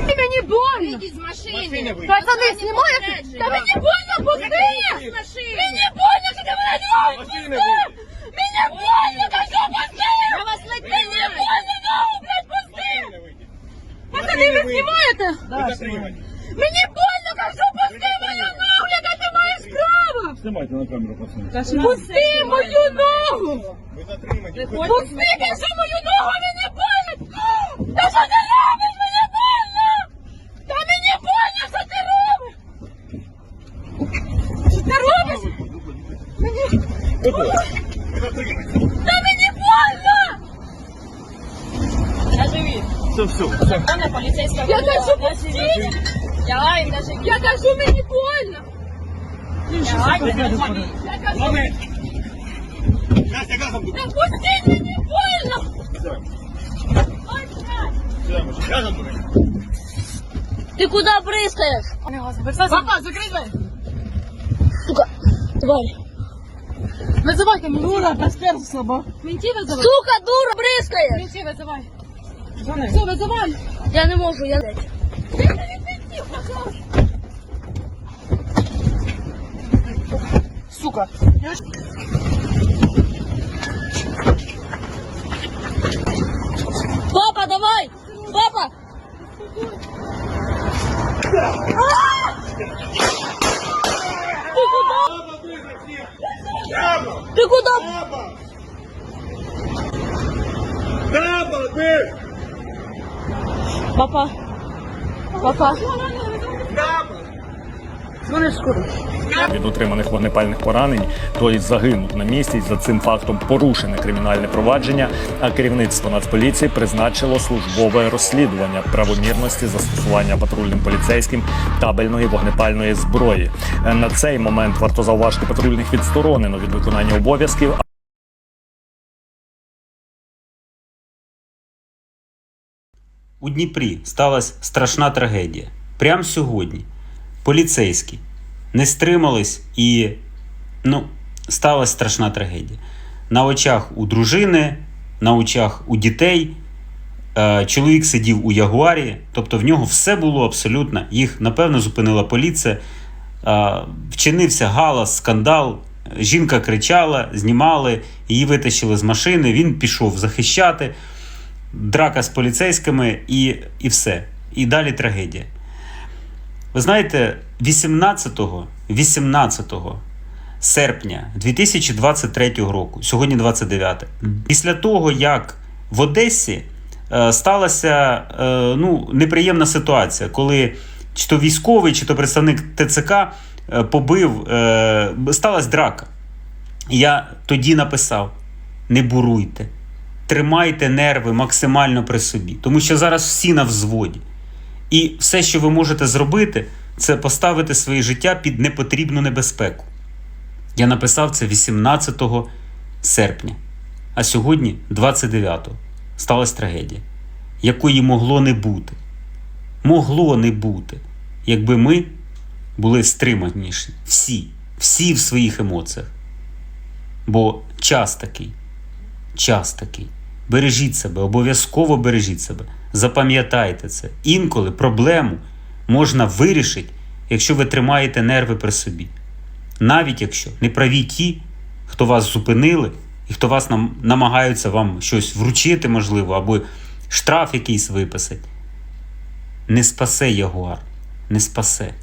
Мені больно. Вийдіть з машини. Пацани, знімаєте? Та мені больно, пусти! Мені больно, що ти мене Машини пусти! Мені больно, кажу, пусти! Мені больно, ногу, блядь, пусти! Пацани, ви знімаєте? Мені больно, кажу, пусти мою ногу, яка ти маєш право! Знімайте на камеру, пацани. Пусти мою ногу! Ви затримані. Пусти, кажу, мою ногу, мені больно! Та що ти робиш, мені больно! Та мені больно, що ти робиш! Що ти робиш? Мені... Ви затримані. Та мені больно! Я живі. Все, все, поліцейська. Я кажу, пусти! Лягай, даже. Я кажу, мені больно! Даже. Я кажу. Настя, газом мені больно! Все! Газом. Ти куди бризкаєш? Папа, закрий двері! Сука, тварь. Визивайте мені. Дура, паспер слабо. Менті визивай. Сука, дура, бризкаєш. Менті визивай. Все, визивай. Я не можу, я пожалуйста. Сука. Папа, давай! Папа! Браво! Ти куди? Браво! Браво, ти! Папа. Папа. Від отриманих вогнепальних поранень, той загинув на місці. За цим фактом порушене кримінальне провадження. А керівництво Нацполіції призначило службове розслідування правомірності застосування патрульним поліцейським табельної вогнепальної зброї. На цей момент варто зауважити патрульних відсторонено від виконання обов'язків. У Дніпрі сталася страшна трагедія. Прямо сьогодні поліцейські не стримались і ну, сталася страшна трагедія. На очах у дружини, на очах у дітей. е, Чоловік сидів у Ягуарі, тобто в нього все було абсолютно. Їх, напевно, зупинила поліція. Е, Вчинився галас, скандал. Жінка кричала, знімали, її витащили з машини. Він пішов захищати драка з поліцейськими і, і все. І далі трагедія. Ви знаєте, 18, 18 серпня 2023 року, сьогодні 29, після того, як в Одесі е, сталася е, ну, неприємна ситуація, коли чи то військовий, чи то представник ТЦК е, побив, сталася драка. Я тоді написав: не буруйте, тримайте нерви максимально при собі, тому що зараз всі на взводі. І все, що ви можете зробити, це поставити своє життя під непотрібну небезпеку. Я написав це 18 серпня, а сьогодні, 29-го, сталася трагедія, якої могло не бути. Могло не бути, якби ми були стриманіші. Всі, всі в своїх емоціях. Бо час такий, час такий. Бережіть себе, обов'язково бережіть себе. Запам'ятайте це. Інколи проблему можна вирішити, якщо ви тримаєте нерви при собі. Навіть якщо не праві ті, хто вас зупинили, і хто вас нам намагаються вам щось вручити, можливо, або штраф якийсь виписати. Не спасе Ягуар, не спасе.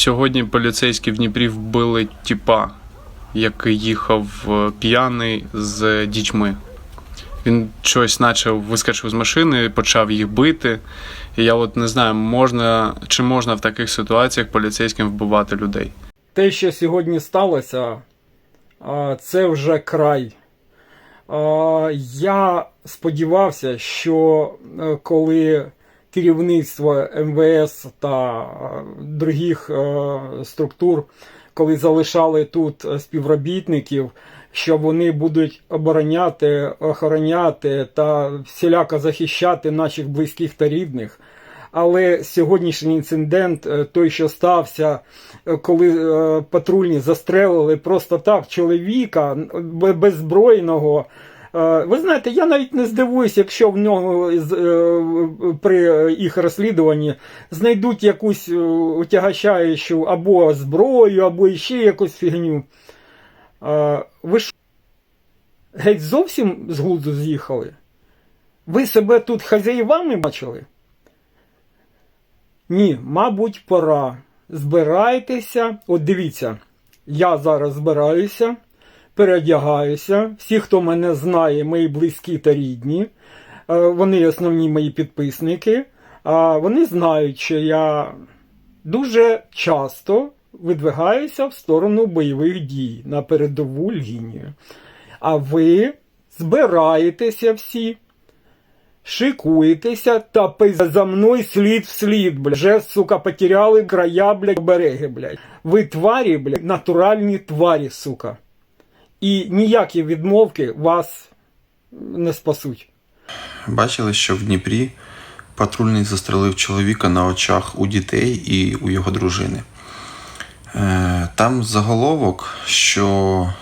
Сьогодні поліцейські в Дніпрі вбили тіпа, який їхав е, п'яний з дітьми. Він щось почав вискочив з машини, почав їх бити. І я от не знаю, можна чи можна в таких ситуаціях поліцейським вбивати людей. те, що сьогодні сталося, це вже край. Я сподівався, що е, коли керівництво МВС та е, других е, структур, коли залишали тут е, співробітників, що вони будуть обороняти, охороняти та всіляко захищати наших близьких та рідних. Але сьогоднішній інцидент, той, що стався, коли патрульні застрелили просто так чоловіка беззбройного. Е, Ви знаєте, я навіть не здивуюсь, якщо в нього е, при їх розслідуванні знайдуть якусь е, утягачаючу або зброю, або ще якусь фігню. Ви ж геть зовсім з глузду з'їхали? Ви себе тут хазяївами бачили? Ні, мабуть, пора. Збирайтеся. От дивіться, я зараз збираюся, переодягаюся. Всі, хто мене знає, мої близькі та рідні, е, вони основні мої підписники. Вони знають, що я дуже часто видвигаюся в сторону бойових дій на передову лінію. А ви збираєтеся всі шикуєтеся та за мною слід в слід, блядь. Вже, сука, потеряли края, блядь, береги, блядь. Ви тварі, блядь, натуральні тварі, сука. І ніякі відмовки вас не спасуть. Бачили, що в Дніпрі патрульний застрелив чоловіка на очах у дітей і у його дружини. Е, Там заголовок, що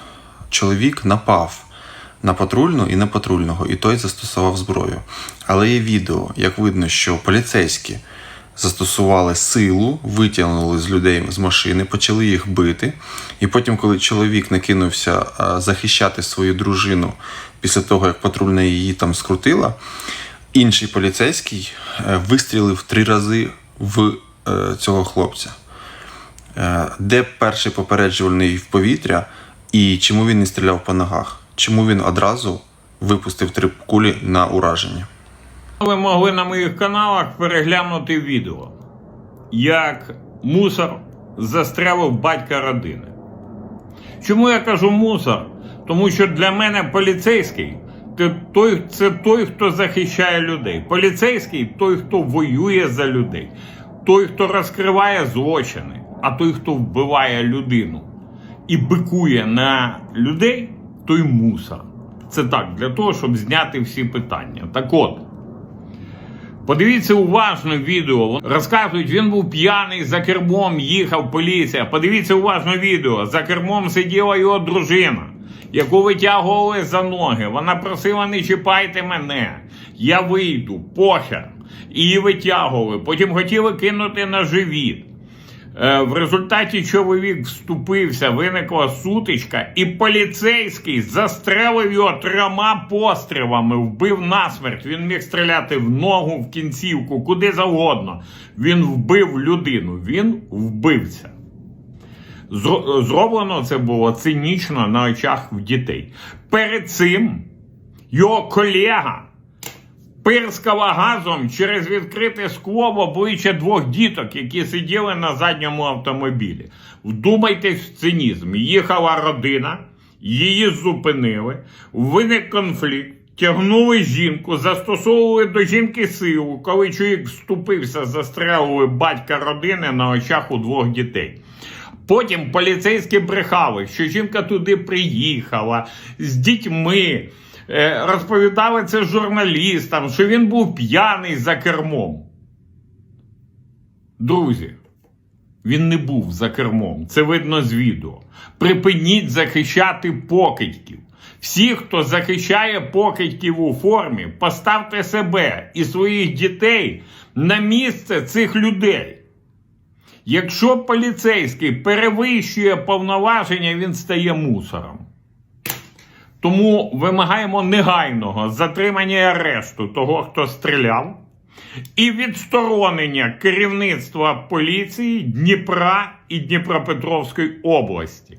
чоловік напав на патрульну і на патрульного, і той застосував зброю. Але є відео, як видно, що поліцейські застосували силу, витягнули з людей з машини, почали їх бити. І потім, коли чоловік накинувся захищати свою дружину після того, як патрульна її там скрутила, інший поліцейський е, вистрілив три рази в е, цього хлопця. Е, Де перший попереджувальний в повітря, і чому він не стріляв по ногах? Чому він одразу випустив три кулі на ураження? Ви могли на моїх каналах переглянути відео, як мусор застрелив батька родини. Чому я кажу мусор? Тому що для мене поліцейський це той, це той, хто захищає людей. Поліцейський той, хто воює за людей, той, хто розкриває злочини, а той, хто вбиває людину і бикує на людей, той мусор. Це так, для того, щоб зняти всі питання. Так от. Подивіться уважно відео. Розказують, він був п'яний за кермом, їхав поліція. Подивіться уважно відео. За кермом сиділа його дружина, яку витягували за ноги. Вона просила, не чіпайте мене. Я вийду, похер. І її витягували. Потім хотіли кинути на живіт. Е, В результаті чоловік вступився, виникла сутичка, і поліцейський застрелив його трьома пострілами, вбив насмерть. Він міг стріляти в ногу, в кінцівку, куди завгодно. Він вбив людину, він вбивця. Зроблено це було цинічно на очах в дітей. Перед цим його колега пирскала газом через відкрите скло в обличчя двох діток, які сиділи на задньому автомобілі. Вдумайтесь в цинізм. Їхала родина, її зупинили, виник конфлікт. Тягнули жінку, застосовували до жінки силу. Коли чоловік вступився, застрелили батька родини на очах у двох дітей. Потім поліцейські брехали, що жінка туди приїхала з дітьми. Е, Розповідали це журналістам, що він був п'яний за кермом. Друзі, він не був за кермом. Це видно з відео. Припиніть захищати покидьків. Всі, хто захищає покидьків у формі, поставте себе і своїх дітей на місце цих людей. Якщо поліцейський перевищує повноваження, він стає мусором. Тому вимагаємо негайного затримання і арешту того, хто стріляв, і відсторонення керівництва поліції Дніпра і Дніпропетровської області.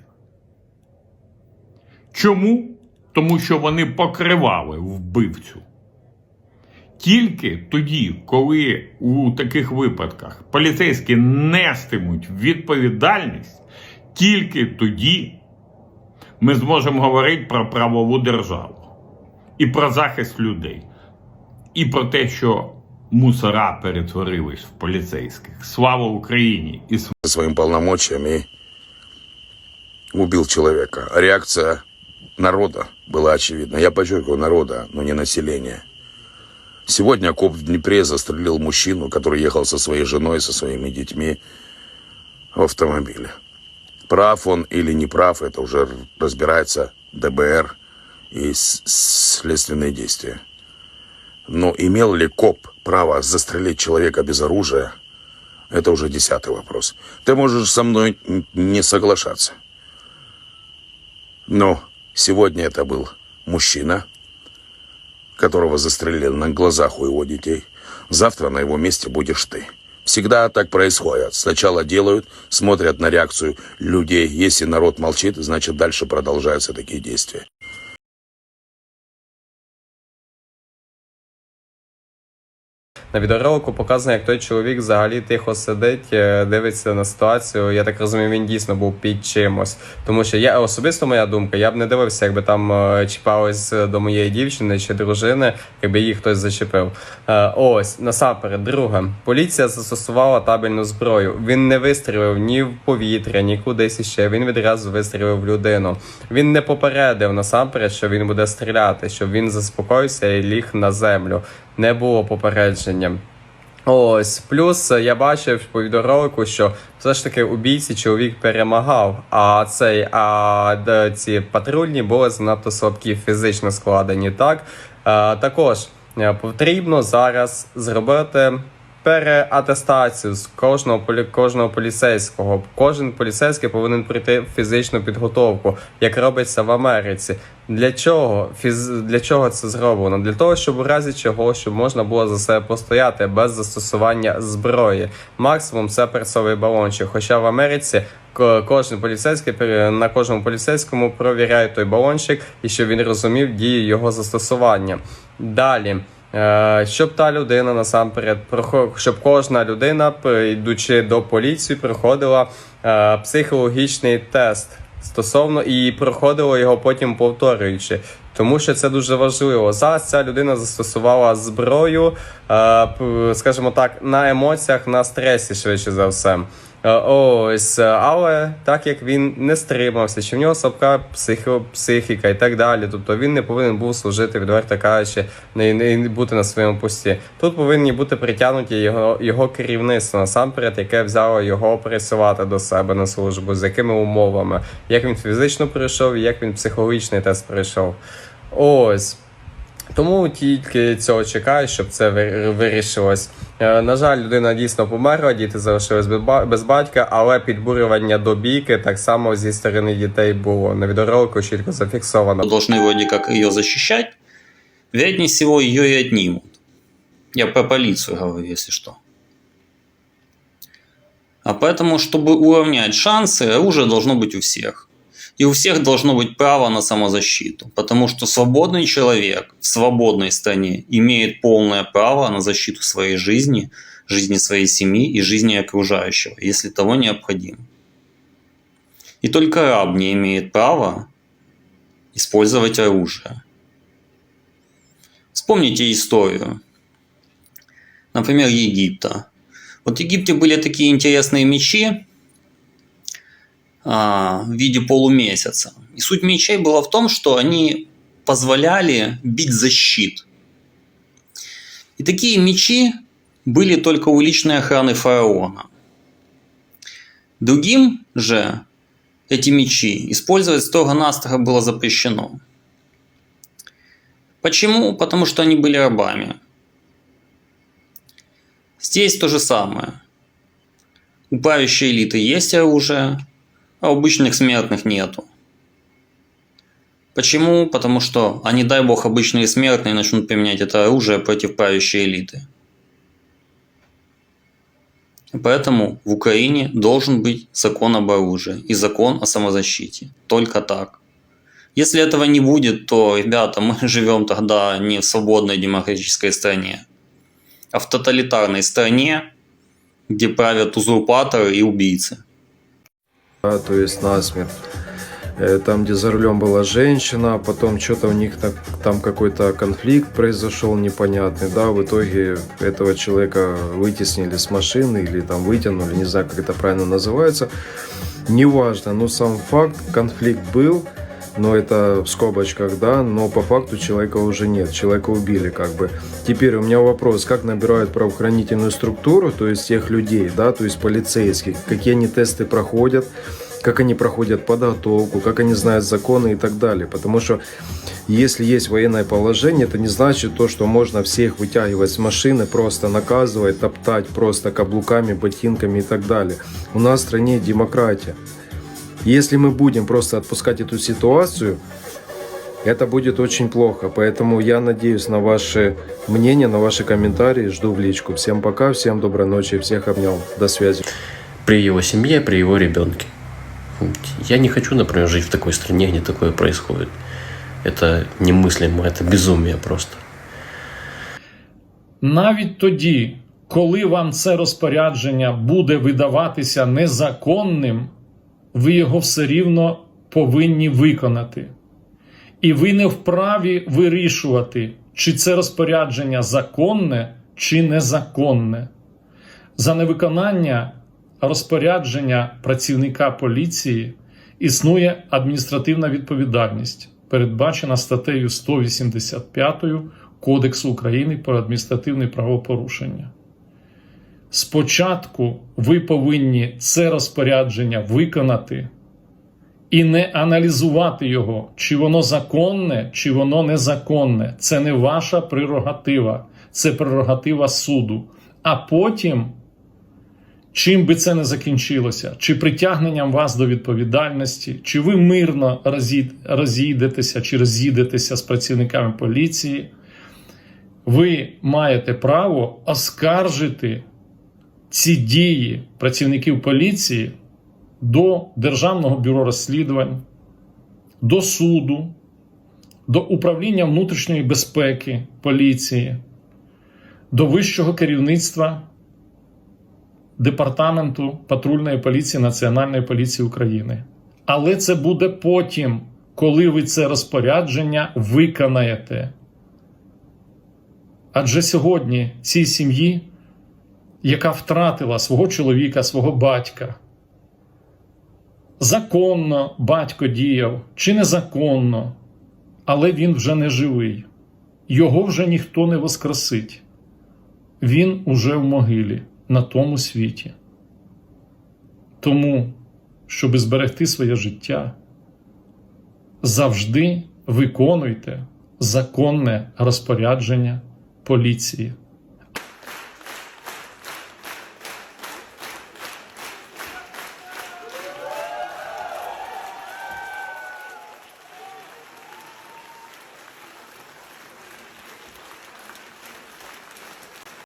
Чому? Тому що вони покривали вбивцю. Тільки тоді, коли у таких випадках поліцейські нестимуть відповідальність, тільки тоді ми зможемо говорити про правову державу і про захист людей, і про те, що мусора перетворились в поліцейських. Слава Україні і своим полномочиям и убил человека. А Реакция народа была очевидна. Я подчеркиваю, народа, но не населения. Сегодня коп в Днепре застрелил мужчину, который ехал со своей женой, со своими детьми в автомобиле. Прав он или не прав, это уже разбирается ДБР и следственные действия. Но имел ли коп право застрелить человека без оружия, это уже десятый вопрос. Ты можешь со мной не соглашаться. Но сегодня это был мужчина, которого застрелили на глазах у его детей. Завтра на его месте будешь ты. Всегда так происходит. Сначала делают, смотрят на реакцию людей. Если народ молчит, значит дальше продолжаются такие действия. На відеоролику показано, як той чоловік взагалі тихо сидить, е, дивиться на ситуацію. Я так розумію, він дійсно був під чимось. Тому що я особисто моя думка, я б не дивився, якби там е, чіпалось до моєї дівчини чи дружини, якби її хтось зачепив. Е, Ось насамперед, друге, поліція застосувала табельну зброю. Він не вистрілив ні в повітря, ні кудись іще. Він відразу вистрілив в людину. Він не попередив насамперед, що він буде стріляти, щоб він заспокоївся і ліг на землю. Не було попередження. Ось плюс е, я бачив по відеоролику, що все ж таки у бійці чоловік перемагав, а цей а ці патрульні були занадто слабкі фізично складені. Так е, також е, потрібно зараз зробити переатестацію з кожного полі кожного поліцейського. Кожен поліцейський повинен пройти фізичну підготовку, як робиться в Америці. Для чого фіз... для чого це зроблено? Для того, щоб у разі чого, щоб можна було за себе постояти без застосування зброї. Максимум це перцовий балончик. Хоча в Америці кожен поліцейський на кожному поліцейському провіряє той балончик і щоб він розумів дію його застосування. Далі. Е, Щоб та людина насамперед щоб кожна людина, йдучи до поліції, проходила е, психологічний тест стосовно і проходила його потім повторюючи. Тому що це дуже важливо. Зараз ця людина застосувала зброю, е, скажімо так, на емоціях, на стресі, швидше за все. Е, Ось, е, але так як він не стримався, чи в нього слабка психо, психіка і так далі. Тобто він не повинен був служити, відверто кажучи, не, бути на своєму пості. Тут повинні бути притягнуті його, його керівництво насамперед, яке взяло його працювати до себе на службу, з якими умовами, як він фізично пройшов, як він психологічний тест пройшов. Ось. Тому тільки цього чекаю, щоб це вирішилось. Е, На жаль, людина дійсно померла, діти залишились без ба- без батька, але підбурювання до бійки так само зі сторони дітей було. На відеоролику чітко зафіксовано. должны вроде как ее защищать, вероятнее всего ее и отнимут. Я про полицию говорю, если что. А поэтому, чтобы уравнять шансы, оружие должно быть у всех. И у всех должно быть право на самозащиту. Потому что свободный человек в свободной стране имеет полное право на защиту своей жизни, жизни своей семьи и жизни окружающего, если того необходимо. И только раб не имеет права использовать оружие. Вспомните историю. Например, Египта. Вот в Египте были такие интересные мечи в виде полумесяца. И суть мечей была в том, что они позволяли бить за щит. И такие мечи были только у личной охраны фараона. Другим же эти мечи использовать строго-настрого было запрещено. Почему? Потому что они были рабами. Здесь то же самое. У правящей элиты есть оружие, а обычных смертных нету. Почему? Потому что, а не дай бог, обычные смертные начнут применять это оружие против правящей элиты. Поэтому в Украине должен быть закон об оружии и закон о самозащите. Только так. Если этого не будет, то, ребята, мы живем тогда не в свободной демократической стране, а в тоталитарной стране, где правят узурпаторы и убийцы. То есть насмерть. Э, Там, где за рулем была женщина, потом что-то у них так- там какой-то конфликт произошел непонятный, да, в итоге этого человека вытеснили с машины или там вытянули, не знаю, как это правильно называется. Неважно, но сам факт, конфликт был, но это в скобочках, да, но по факту человека уже нет, человека убили как бы. Теперь у меня вопрос, как набирают правоохранительную структуру, то есть тех людей, да, то есть полицейских, какие они тесты проходят, как они проходят подготовку, как они знают законы и так далее. Потому что если есть военное положение, это не значит то, что можно всех вытягивать с машины, просто наказывать, топтать просто каблуками, ботинками и так далее. У нас в стране демократия. Если мы будем просто отпускать эту ситуацию, это будет очень плохо. Поэтому я надеюсь на ваши мнения, на ваши комментарии. Жду в личку. Всем пока, всем доброй ночи, всех обнял. До связи. При его семье, при его ребенке. Я не хочу, например, жить в такой стране, где такое происходит. Это немыслимо, это безумие просто. Навіть тоді, коли вам це розпорядження буде видаватися незаконним, ви його все рівно повинні виконати. І ви не вправі вирішувати, чи це розпорядження законне чи незаконне. За невиконання розпорядження працівника поліції існує адміністративна відповідальність, передбачена статтею 185 Кодексу України про адміністративне правопорушення. Спочатку ви повинні це розпорядження виконати і не аналізувати його, чи воно законне, чи воно незаконне. Це не ваша прерогатива, це прерогатива суду. А потім, чим би це не закінчилося, чи притягненням вас до відповідальності, чи ви мирно розійдетеся чи роз'їдетеся з працівниками поліції, ви маєте право оскаржити ці дії працівників поліції до Державного бюро розслідувань, до суду, до управління внутрішньої безпеки поліції, до вищого керівництва Департаменту патрульної поліції Національної поліції України. Але це буде потім, коли ви це розпорядження виконаєте. Адже сьогодні цій сім'ї, яка втратила свого чоловіка, свого батька, законно батько діяв чи незаконно, але він вже не живий. Його вже ніхто не воскресить. Він уже в могилі на тому світі. Тому, щоб зберегти своє життя, завжди виконуйте законне розпорядження поліції.